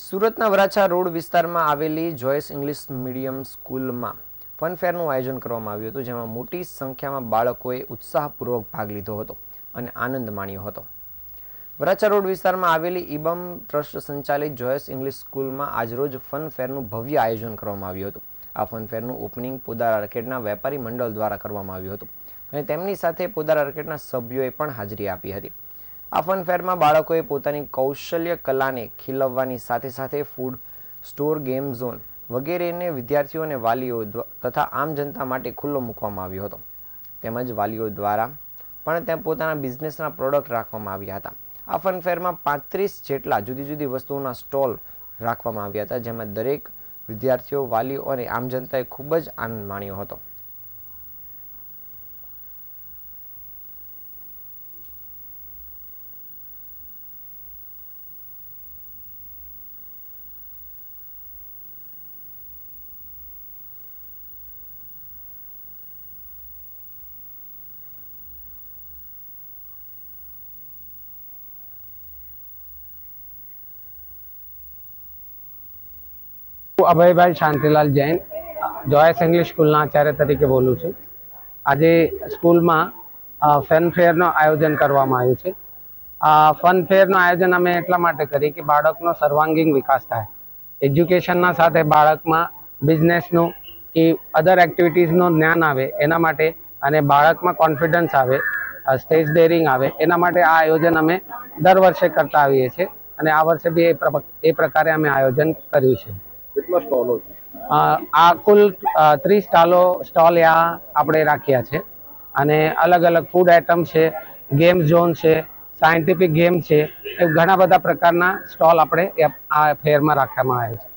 સુરતના વરાછા રોડ વિસ્તારમાં આવેલી જોયસ ઇંગ્લિશ મીડિયમ સ્કૂલમાં ફનફેરનું આયોજન કરવામાં આવ્યું હતું, જેમાં મોટી સંખ્યામાં બાળકોએ ઉત્સાહપૂર્વક ભાગ લીધો હતો અને આનંદ માણ્યો હતો. વરાછા રોડ વિસ્તારમાં આવેલી ઇબમ ટ્રસ્ટ સંચાલિત જોયસ ઇંગ્લિશ સ્કૂલમાં આજરોજ ફન ફેરનું ભવ્ય આયોજન કરવામાં આવ્યું હતું. આ ફન ફેરનું ઓપનિંગ પોદાર આર્કેડના વેપારી મંડળ દ્વારા કરવામાં આવ્યું હતું અને તેમની સાથે પોદાર આર્કેડના સભ્યોએ પણ હાજરી આપી હતી. આ ફન ફેરમાં બાળકોએ પોતાની કૌશલ્ય કલાને ખીલવવાની સાથે સાથે ફૂડ સ્ટોર ગેમ ઝોન વગેરેને વિદ્યાર્થીઓ અને વાલીઓ તથા આમ જનતા માટે ખુલ્લો મૂકવામાં આવ્યો હતો. તેમજ વાલીઓ દ્વારા પણ ત્યાં પોતાના બિઝનેસના પ્રોડક્ટ રાખવામાં આવ્યા હતા. આ ફન ફેરમાં પાંત્રીસ જેટલા જુદી જુદી વસ્તુઓના સ્ટોલ રાખવામાં આવ્યા હતા, જેમાં દરેક વિદ્યાર્થીઓ, વાલીઓ અને આમ જનતાએ ખૂબ જ આનંદ માણ્યો હતો. હું અભયભાઈ શાંતિલાલ જૈન, જોયસ ઇંગ્લિશ સ્કૂલના આચાર્ય તરીકે બોલું છું. આજે સ્કૂલમાં ફનફેરનું આયોજન કરવામાં આવ્યું છે. આ ફન આયોજન અમે એટલા માટે કરી કે બાળકનો સર્વાંગીણ વિકાસ થાય. એજ્યુકેશનના સાથે બાળકમાં બિઝનેસનું કે અધર એક્ટિવિટીઝનું જ્ઞાન આવે, એના માટે અને બાળકમાં કોન્ફિડન્સ આવે સ્ટેજ ડેરિંગ આવે, એના માટે આ આયોજન અમે દર વર્ષે કરતા આવીએ છીએ. અને આ વર્ષે બી એ પ્રકારે અમે આયોજન કર્યું છે. કેટલા સ્ટોલો આ કુલ ત્રીસ સ્ટાલો, સ્ટોલ આપણે રાખ્યા છે. અને અલગ અલગ ફૂડ આઇટમ છે ગેમ ઝોન છે સાયન્ટિફિક ગેમ છે એ ઘણા બધા પ્રકારના સ્ટોલ આપણે આ ફેરમાં રાખવામાં આવે છે.